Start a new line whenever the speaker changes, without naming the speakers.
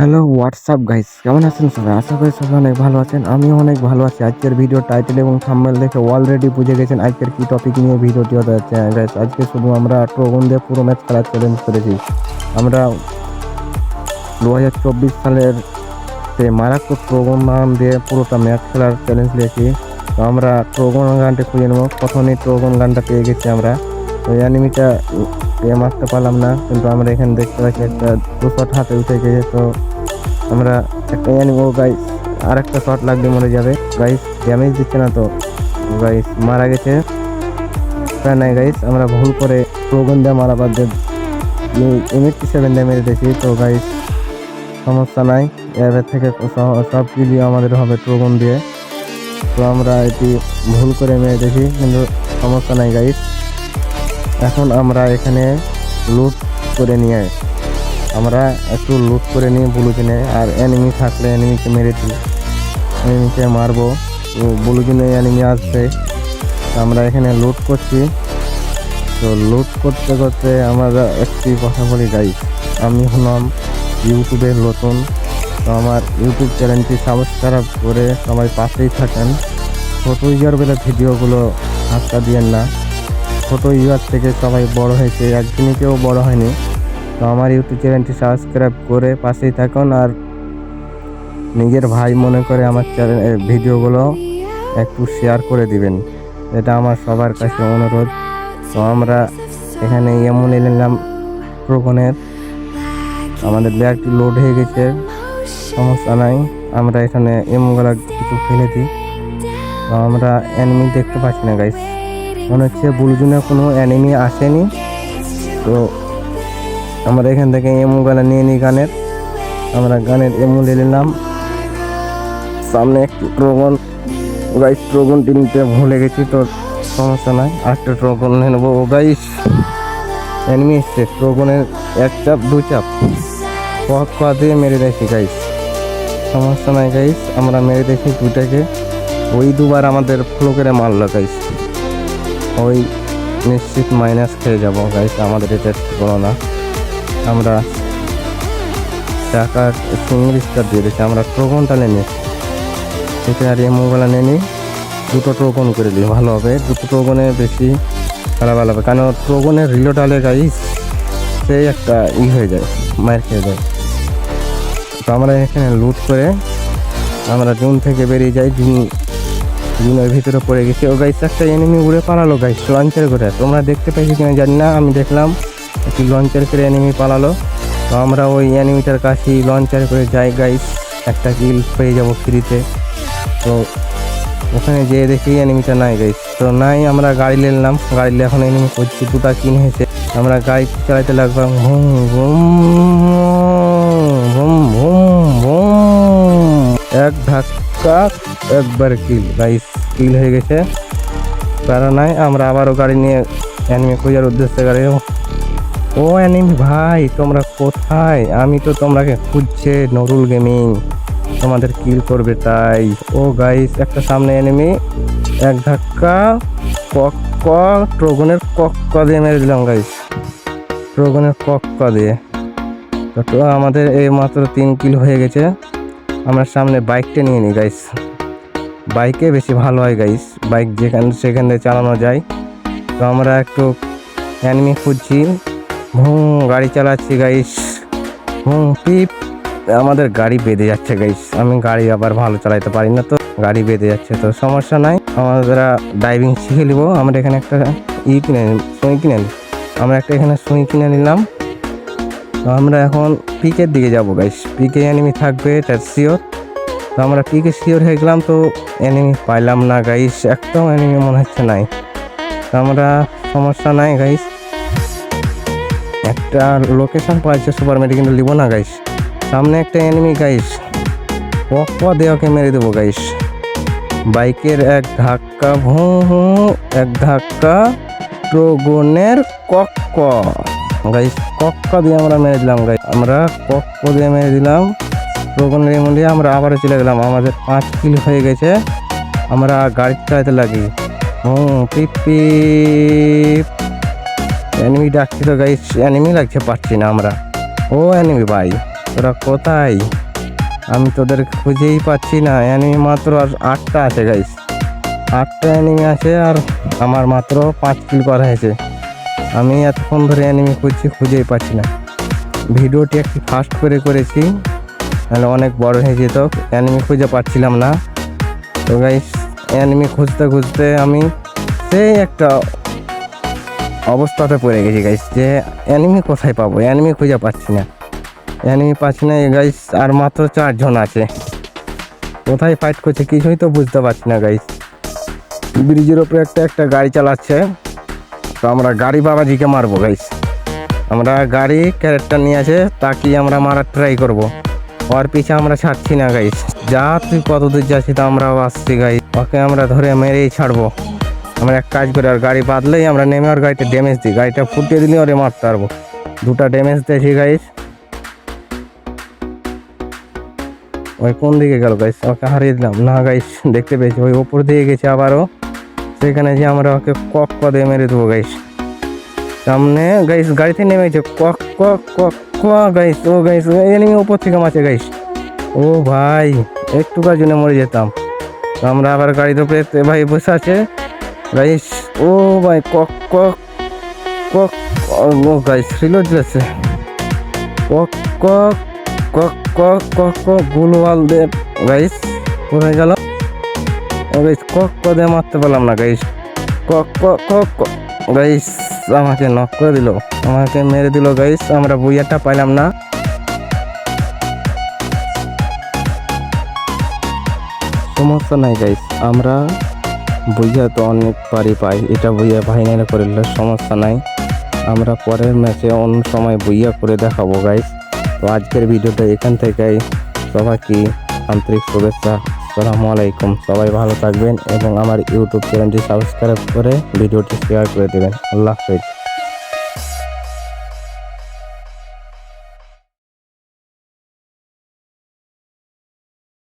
Hello WhatsApp guys কেমন আছেন সবাই? আশা করি সবাই অনেক ভালো আছেন। আমিও অনেক ভালো আছি। আজকের ভিডিও টাইটেল এবং থাম্বনেল দেখে অলরেডি বুঝে গেছেন আজকের কী টপিক নিয়ে ভিডিওটি হতে যাচ্ছে। গাইস আজকে শুধু আমরা ট্রোগন দিয়ে পুরো ম্যাচ খেলার চ্যালেঞ্জ করেছি। আমরা দু হাজার চব্বিশ সালের সে মারাত্মক ট্রোগন নাম দিয়ে পুরোটা ম্যাচ খেলার চ্যালেঞ্জ নিয়েছি। তো আমরা ট্রোগন গানটা খুঁজে নেব। প্রথমেই ট্রোগন গানটা পেয়ে গেছি আমরা। তো অ্যানিমিটা এ মারতে পারলাম না, কিন্তু আমরা এখানে দেখতে পাচ্ছি একটা দু শট হাতে উঠে গেছে, তো আমরা একটা অ্যানিমো গাইস আর একটা শট লাগলে মরে যাবে। গাইস ড্যামেজ দিচ্ছে না তো। গাইস মারা গেছে। তা নাই গাইস আমরা ভুল করে প্রোগন দিয়ে মারা বাদ দিয়ে এমএটি সেভেন ড্যামেজ দিয়েছি, তো গাইস সমস্যা নাই। এবার থেকে সব কিলি আমাদের হবে ট্রোগন দিয়ে তো আমরা এটি ভুল করে মেরে দেখি কিন্তু সমস্যা নাই গাইস এখন আমরা এখানে লুট করে নিয়ে, আমরা একটু লুট করে নিই ব্লুজিনে আর এনিমি থাকলে এনিমিকে মেরে দিই। এনিমিকে মারবো, তো ব্লুজিনে এনিমি আসবে। আমরা এখানে লুট করছি। তো লুট করতে করতে আমরা একটি কথা বলি গাই আমি হলাম ইউটিউবের নতুন। তো আমার ইউটিউব চ্যানেলটি সাবস্ক্রাইব করে সবাই পাশেই থাকেন। ছোটো ইয়ার বেলা ভিডিওগুলো, হাতটা দিয়েন না। ছোটো ইয়ার থেকে সবাই বড় হয়েছে একদিনই কেউ বড় হয়নি। তো আমার ইউটিউব চ্যানেলটি সাবস্ক্রাইব করে পাশেই থাকুন আর নিজের ভাই মনে করে আমার চ্যানেল ভিডিওগুলো একটু শেয়ার করে দিবেন। এটা আমার সবার কাছে অনুরোধ। তো আমরা এখানে এমন নিলাম প্রোগনের আমাদের ব্যাগটি লোড হয়ে গেছে, সমস্যা নাই। আমরা এখানে এমনগুলো কিছু ফেলে দিই। তো আমরা অ্যানিমি দেখতে পাচ্ছি না গাইস মনে হচ্ছে বুলজুনে কোনো অ্যানিমি আসেনি। তো আমরা এখান থেকে এমু গানা নিয়ে নিই গানের। আমরা গানের এমু নিয়ে নিলাম। সামনে একটি ট্রোগন গাইস ট্রোগনটি নিতে ভুলে গেছি, তো সমস্যা নাই। আরেকটা ট্রোগন নিয়ে নেব। ও গাইস এনিমি এসছে। ট্রোগনের এক চাপ, দু চাপ। পক পা দিয়ে মেরে দেখি গাইস সমস্যা নাই গাইস আমরা মেরে দেখি দুটাকে ওই দুবার আমাদের ফ্লো করে মারলো গাইস ওই নিশ্চিত মাইনাস খেয়ে যাব গাইস আমাদের এটা কোনো না। আমরা টাকা সিঙ্গল স্টার দিয়ে দিচ্ছি, আমরা টোকনটা নিয়ে এখানে আর মোবাইল নিয়ে নিই, দুটো টোকন করে দিই ভালো হবে। দুটো টোকনে বেশি খেলা ভালো হবে কারণ টোকনের রিলোড আলে গাইস সেই একটা ই হয়ে যায় মায়ের খেয়ে যায়। তো আমরা এখানে লুট করে আমরা জুন থেকে বেরিয়ে যাই, জুন জুনের ভিতরে পড়ে গেছি। ও গাইস একটা এনিমি উড়ে পালালো গাইস লঞ্চের করে। তোমরা দেখতে পাইছি কিনা জানি না, আমি দেখলাম একটি লঞ্চার করে এনিমি পালালো। তো আমরা ওই অ্যানিমিটার কাছে লঞ্চার করে যাই গাইস একটা কিল পেয়ে যাব ফ্রিতে তো ওখানে যেয়ে দেখি এনিমিটা নাই গাইস তো নাই, আমরা গাড়ি নিলাম। গাড়ি নিয়ে এখন এনিমি করছি দুটা কিন হয়েছে। আমরা গাড়ি চালাতে লাগলাম ভুম ভুম ভুম ভুম ভুম। এক ধাক্কা একবার কিল গাইস কিল হয়ে গেছে। প্যারা নাই, আমরা আবারও গাড়ি নিয়ে এনিমি খোঁজার উদ্দেশ্যে গাড়ি ও অ্যানিমি ভাই, তোমরা কোথায়? আমি তো তোমরাকে খুঁজছে, নরুল গেমিং তোমাদের কিল করবে তাই। ও গাইস একটা সামনে এনিমি এক ধাক্কা কক ট্রোগনের কক দিয়ে মেরে দিলাম গাইস ট্রোগনের কক দিয়ে। তো আমাদের এই মাত্র তিন কিল হয়ে গেছে। আমরা সামনে বাইকটা নিয়ে নিই গাইস বাইকে বেশি ভালো হয় গাইস বাইক যেখানে, সেখানে চালানো যায়। তো আমরা একটু অ্যানিমি খুঁজছি। হুম, গাড়ি চালাচ্ছি গাইস হুম পিপ আমাদের গাড়ি বেঁধে যাচ্ছে গাইস আমি গাড়ি আবার ভালো চালাইতে পারি না, তো গাড়ি বেঁধে যাচ্ছে। তো সমস্যা নাই। আমরা ড্রাইভিং শিখে নিবো। আমরা এখানে একটা ই কিনে সুই কিনে নিই আমরা একটা এখানে সুই কিনে নিলাম। তো আমরা এখন পিকের দিকে যাব গাইস পিকে অ্যানিমি থাকবে দ্যাট শিওর তো আমরা পিকে শিওর হয়ে গেলাম তো এনিমি পাইলাম না গাইস একটাও এনিমি মনে হচ্ছে নাই। তো আমরা সমস্যা নাই গাইস একটা লোকেশন পাইছে সুপার মেডি কিন্তু লিবো না গাইস সামনে একটা এনিমি গাইস পক্ক দেওয়াকে মেরে দেবো গাইস বাইকের এক ধাক্কা ভু ভু এক ধাক্কা ট্রোগনের কক্ক। গাইস কক্ক দিয়ে আমরা মেরে দিলাম গাইস আমরা কক্ক দিয়ে মেরে দিলাম। দিয়ে আমরা আবারও চলে গেলাম। আমাদের পাঁচ কিল হয়ে গেছে। আমরা গাড়ি চালাতে লাগি। হুম, পিপ পিপ। অ্যানিমি ডাকছি তো গাইস অ্যানিমি লাগছে, পাচ্ছি না আমরা। ও অ্যানিমি ভাই, তোরা কোথায়? আমি তোদের খুঁজেই পাচ্ছি না। অ্যানিমি মাত্র আর আটটা আছে গাইস আটটা অ্যানিমি আছে আর আমার মাত্র পাঁচ কিল করা হয়েছে। আমি এতক্ষণ ধরে অ্যানিমি খুঁজছি, খুঁজেই পাচ্ছি না। ভিডিওটি একটি ফাস্ট করে করেছি। তাহলে অনেক বড় হয়ে যেত। অ্যানিমি খুঁজে পাচ্ছিলাম না। তো গাইস অ্যানিমি খুঁজতে খুঁজতে আমি সেই একটা অবস্থাতে পড়ে গেছি গাইস যে অ্যানিমি কোথায় পাবো? অ্যানিমি খুঁজে পাচ্ছি না। অ্যানিমি পাচ্ছি না গাইস আর মাত্র চারজন আছে। কোথায় ফাইট করছে কিছুই তো বুঝতে পারছি না গাইস ব্রিজের ওপরে একটা একটা গাড়ি চালাচ্ছে। তো আমরা গাড়ি বাবাজিকে মারবো গাইস আমরা গাড়ি ক্যারেক্টার নিয়ে আছে তাকে আমরা মারার ট্রাই করব। ওর পিছে আমরা ছাড়ছি না গাইস যা তুই কত দূর যাচ্ছি তো আমরাও আসছি গাইস ওকে আমরা ধরে মেরেই ছাড়বো। আমরা এক কাজ করি, আর গাড়ি বাদলেই আমরা নেমে আর গাড়িটা ড্যামেজ দিই। গাড়িটা ফুটিয়ে দিলে ওরে মারতে পারব। দুটা ড্যামেজ দিয়েছি গাইস ওই কোন দিকে গেল গাইস ওকে হারিয়ে দিলাম। না গাইস দেখতে পেয়েছি। ওই ওপর দিয়ে গেছে আবারও। সেখানে যে আমরা ওকে কক ক দিয়ে মেরে দেবো গাইস সামনে গাইস গাড়িতে নেমেছে কক কক কক ক গাইস ও গাইস এনিমি উপর থেকে মাছে গাইস ও, ভাই একটু কার জন্য মরে যেতাম। আমরা আবার গাড়িতে উপরে ভাই, বসে আছে। গাইস ও, ভাই, কক কক কক, ও গাইস রিলোড দিয়েছে কক কক কক কক কক কক, গুলওয়াল দে গাইস কোথায় গেল? ও গাইস কক ক দিয়ে মারতে পারলাম না গাইস কক কক কক। গাইস আমাকে নক করে দিল। আমাকে মেরে দিল গাইস আমরা বুইয়াটা পাইলাম না। সমস্যা নাই গাইস আমরা বুইয়া তো অনেকবারই পাই, এটা বুইয়া ফাইনাল করলে সমস্যা নাই। আমরা পরের ম্যাচে অন্য সময় বুইয়া করে দেখাবো গাইস তো আজকের ভিডিওটা এখান থেকেই। সবাইকে আন্তরিক শুভেচ্ছা। আসসালামু আলাইকুম। সবাই ভালো থাকবেন এবং আমার ইউটিউব চ্যানেলটি সাবস্ক্রাইব করে ভিডিওটি শেয়ার করে দেবেন। আল্লাহ হাফেজ।